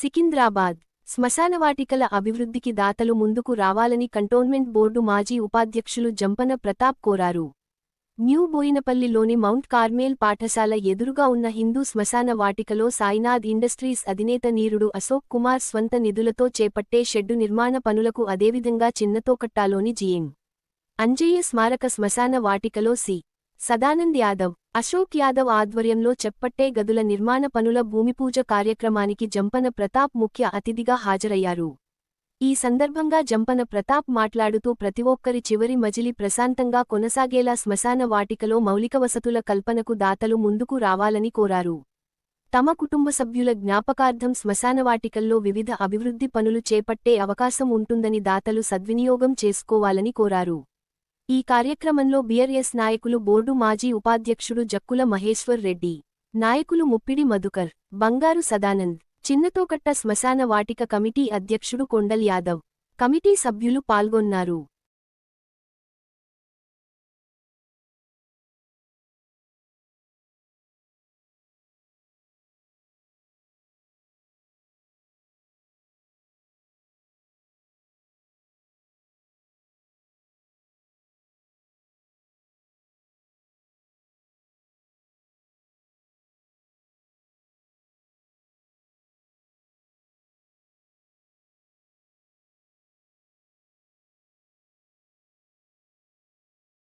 సికింద్రాబాద్ శ్మశానవాటికల అభివృద్ధికి దాతలు ముందుకు రావాలని కంటోన్మెంట్ బోర్డు మాజీ ఉపాధ్యక్షులు జంపన ప్రతాప్ కోరారు. న్యూ బోయినపల్లిలోని మౌంట్ కార్మేల్ పాఠశాల ఎదురుగా ఉన్న హిందూ శ్మశాన వాటికలో సాయినాథ్ ఇండస్ట్రీస్ అధినేత నీరుడు అశోక్ కుమార్ స్వంత నిధులతో చేపట్టే షెడ్డు నిర్మాణ పనులకు అదేవిధంగా చిన్నతోకట్టాలోని జీఎం. అంజయ్య స్మారక శ్మశాన వాటికలో సి. సదానంద్ యాదవ్ అశోక్ యాదవ్ ఆధ్వర్యంలో చెప్పట్టే గదుల నిర్మాణ పనుల భూమిపూజ కార్యక్రమానికి జంపన ప్రతాప్ ముఖ్య అతిథిగా హాజరయ్యారు. ఈ సందర్భంగా జంపన ప్రతాప్ మాట్లాడుతూ ప్రతి ఒక్కరి చివరి మజిలి ప్రశాంతంగా కొనసాగేలా శ్మశాన వాటికలో మౌలిక వసతుల కల్పనకు దాతలు ముందుకు రావాలని కోరారు. తమ కుటుంబ సభ్యుల జ్ఞాపకార్థం శ్మశానవాటికల్లో వివిధ అభివృద్ధి పనులు చేపట్టే అవకాశం ఉంటుందని దాతలు సద్వినియోగం చేసుకోవాలని కోరారు. ఈ కార్యక్రమంలో బిఆర్ఎస్ నాయకులు బోర్డు మాజీ ఉపాధ్యక్షుడు జక్కుల మహేశ్వర్ రెడ్డి నాయకులు ముప్పిడి మధుకర్ బంగారు సదానంద్ చిన్నతోకట్ట శ్మశాన వాటిక కమిటీ అధ్యక్షుడు కొండల్ యాదవ్ కమిటీ సభ్యులు పాల్గొన్నారు.